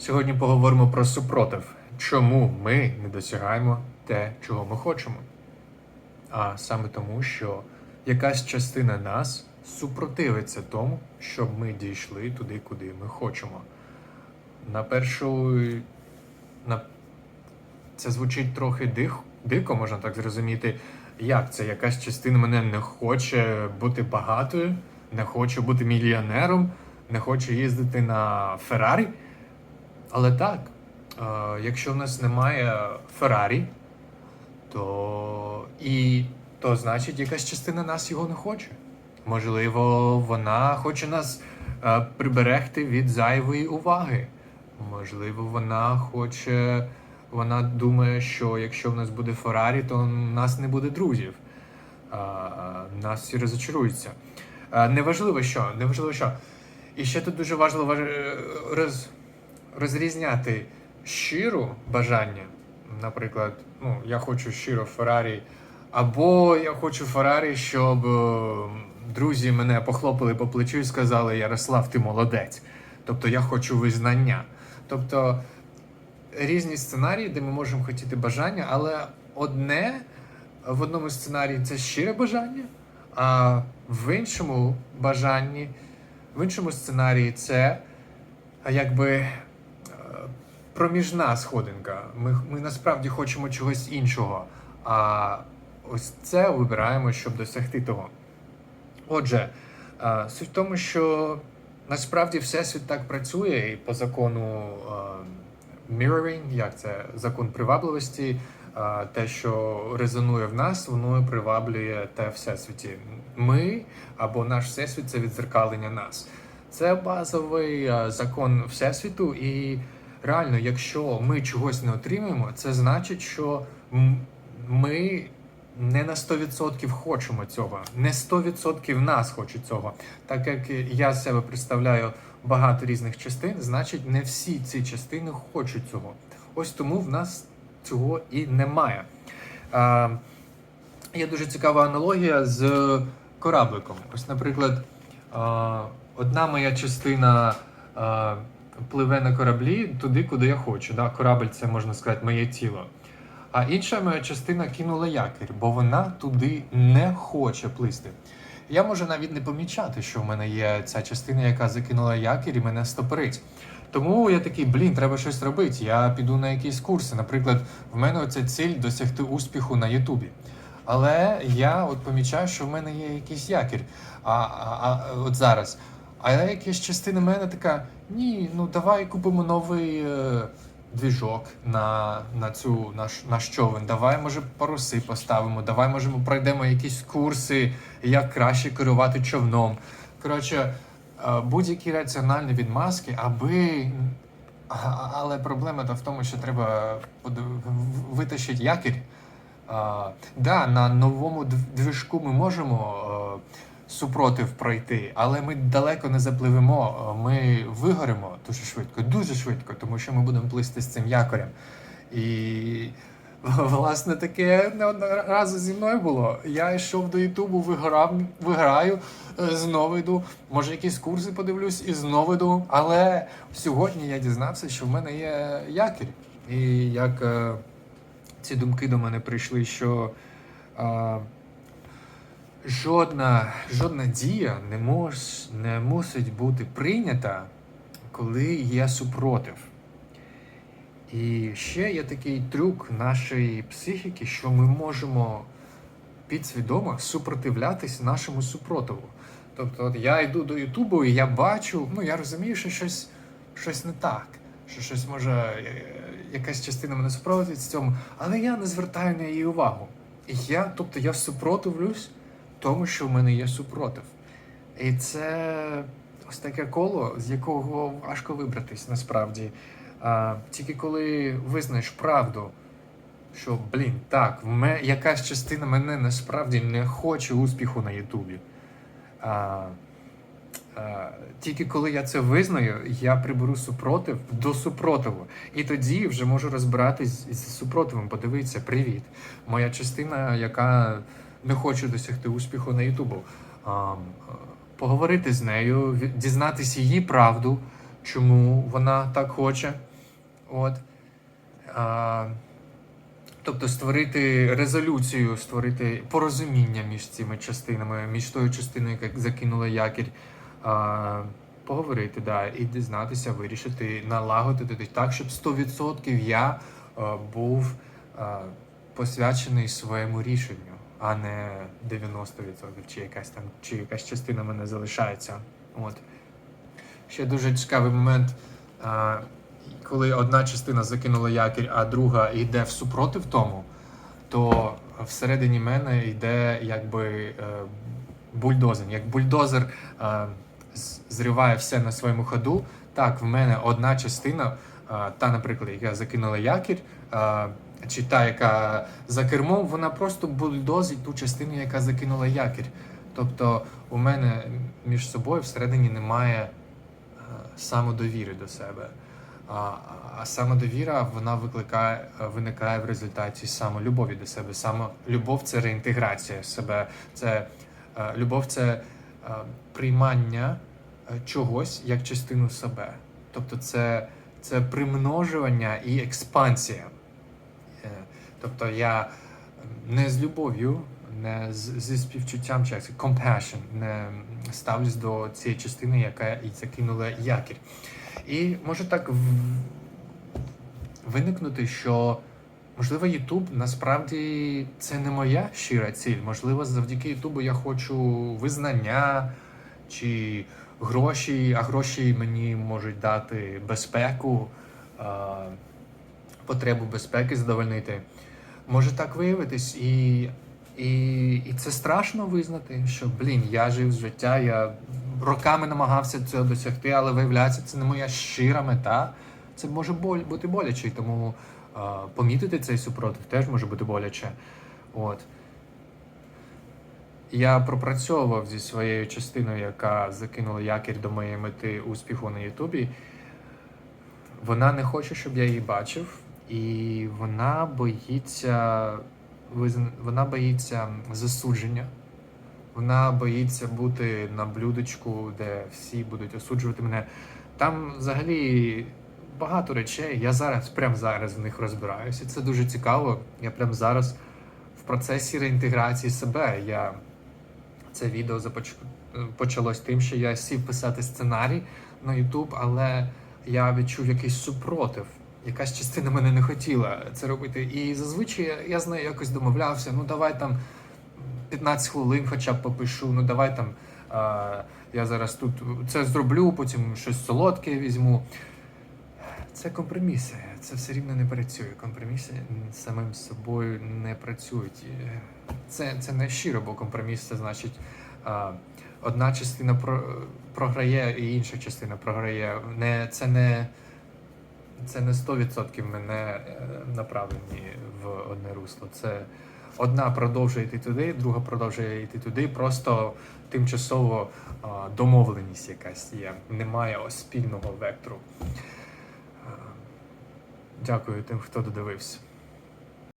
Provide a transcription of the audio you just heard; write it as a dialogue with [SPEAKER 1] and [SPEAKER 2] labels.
[SPEAKER 1] Сьогодні поговоримо про супротив. Чому ми не досягаємо те, чого ми хочемо? А саме тому, що якась частина нас супротивиться тому, щоб ми дійшли туди, куди ми хочемо. На першу на це звучить трохи дих, дико, можна так зрозуміти. Як це? Якась частина мене не хоче бути багатою, не хоче бути мільйонером, не хоче їздити на Феррарі. Але так, е, якщо в нас немає Феррарі, то і то значить якась частина нас його не хоче. Можливо, вона хоче нас е, приберегти від зайвої уваги. Можливо, вона хоче, вона думає, що якщо в нас буде Феррарі, то в нас не буде друзів. А, нас всі розочаруються. Неважливо що, неважливо що. І ще тут дуже важливо важ- роз, розрізняти щиру бажання. Наприклад, ну, я хочу щиро Феррарі, або я хочу Феррарі, щоб е, друзі мене похлопали по плечу і сказали: Ярослав, ти молодець. Тобто я хочу визнання. Тобто різні сценарії, де ми можемо хотіти бажання, але одне в одному сценарії це щире бажання, а в іншому бажанні, в іншому сценарії це якби проміжна сходинка. Ми, ми насправді хочемо чогось іншого. А ось це вибираємо, щоб досягти того. Отже, е, суть в тому, що насправді Всесвіт так працює, і по закону е, mirroring, як це закон привабливості, е, те, що резонує в нас, воно приваблює те всесвіті. Ми або наш всесвіт це відзеркалення нас. Це базовий закон всесвіту, і реально, якщо ми чогось не отримаємо, це значить, що ми не на 100% хочемо цього, не 100% нас хочуть цього. Так як я з себе представляю багато різних частин, значить не всі ці частини хочуть цього. Ось тому в нас цього і немає. Є дуже цікава аналогія з корабликом. Ось, наприклад, одна моя частина пливе на кораблі туди, куди я хочу. Да? Корабль це можна сказати моє тіло. А інша моя частина кинула якір, бо вона туди не хоче плисти. Я можу навіть не помічати, що в мене є ця частина, яка закинула якір і мене стопорить. Тому я такий, блін, треба щось робити. Я піду на якісь курси. Наприклад, в мене оця ціль досягти успіху на Ютубі. Але я от помічаю, що в мене є якийсь якір. А, а, а от зараз. А якась частина мене така: ні, ну давай купимо новий е, двіжок на, на цю наш, наш човен. Давай, може, паруси поставимо, давай, може, ми пройдемо якісь курси, як краще керувати човном. Коротше, е, будь-які раціональні відмазки, аби. А- Але проблема та в тому, що треба витащити якір. А, да, на новому дв- движку ми можемо е, супротив пройти, але ми далеко не запливемо. Ми вигоримо дуже швидко, дуже швидко, тому що ми будемо плисти з цим якорем. І власне таке не разу зі мною було. Я йшов до Ютубу, виграв, виграю, е, знову йду. Може, якісь курси подивлюсь і знову йду. Але сьогодні я дізнався, що в мене є якір. І як е, ці думки до мене прийшли, що е, жодна, жодна дія не, мож, не мусить бути прийнята, коли є супротив. І ще є такий трюк нашої психіки, що ми можемо підсвідомо супротивлятись нашому супротиву. Тобто, от я йду до Ютубу і я бачу, ну я розумію, що щось, щось не так, що щось може, е, якась частина мене супротивить цьому, але я не звертаю на її увагу. І я, тобто я супротивлюсь тому, що в мене є супротив. І це ось таке коло, з якого важко вибратись насправді. А, тільки коли визнаєш правду, що, блін, так, ме, якась частина мене насправді не хоче успіху на Ютубі. А, а, тільки коли я це визнаю, я приберу супротив до супротиву. І тоді вже можу розбиратись з супротивом. Подивитися, привіт. Моя частина, яка не хоче досягти успіху на Ютубу. Поговорити з нею, дізнатися її правду, чому вона так хоче. От. А, тобто створити резолюцію, створити порозуміння між цими частинами, між тою частиною, яка закинула якір. А, поговорити, да, і дізнатися, вирішити, налагодити так, щоб 100% я а, був а, посвячений своєму рішенню, а не 90% чи якась там, чи якась частина мене залишається. От. Ще дуже цікавий момент, коли одна частина закинула якір, а друга йде в супротив тому, то всередині мене йде якби е, бульдозинг. Як бульдозер е, зриває все на своєму ходу, так в мене одна частина, е, та, наприклад, яка закинула якір, чи та, яка за кермом, вона просто бульдозить ту частину, яка закинула якір. Тобто у мене між собою всередині немає е, самодовіри до себе. А, а самодовіра вона викликає, виникає в результаті самолюбові до себе. Самолюбов це реінтеграція себе, це е, любов це е, приймання чогось як частину себе. Тобто це, це примножування і експансія. Е, Тобто я не з любов'ю, не з, зі співчуттям, чи як compassion, не ставлюсь до цієї частини, яка і закинула якір. І може так в- виникнути, що можливо Ютуб насправді це не моя щира ціль. Можливо, завдяки Ютубу я хочу визнання чи гроші, а гроші мені можуть дати безпеку, потребу безпеки задовольнити. Може так виявитись, і, і, і це страшно визнати, що блін, я жив життя, я роками намагався цього досягти, але виявляється, це не моя щира мета. Це може боль, бути боляче, і тому а, помітити цей супротив теж може бути боляче. От. Я пропрацьовував зі своєю частиною, яка закинула якір до моєї мети успіху на Ютубі. Вона не хоче, щоб я її бачив, і вона боїться вона боїться засудження. Вона боїться бути на блюдечку, де всі будуть осуджувати мене. Там взагалі багато речей. Я зараз, прямо зараз в них розбираюся. Це дуже цікаво. Я прямо зараз в процесі реінтеграції себе. Я це відео започ... почалось тим, що я сів писати сценарій на YouTube, але я відчув якийсь супротив. Якась частина мене не хотіла це робити. І зазвичай я- з нею якось домовлявся. Ну давай там 15 хвилин хоча б попишу, ну давай там а, я зараз тут це зроблю, потім щось солодке візьму. Це компроміси. Це все рівно не працює. Компроміси самим собою не працюють. Це, це не щиро, бо компроміс це значить а, одна частина про, програє, і інша частина програє. Не, це не. Це не 100% мене е, направлені в одне русло. Це одна продовжує йти туди, друга продовжує йти туди. Просто тимчасово домовленість якась є. Немає ось спільного вектору. Дякую тим, хто додивився.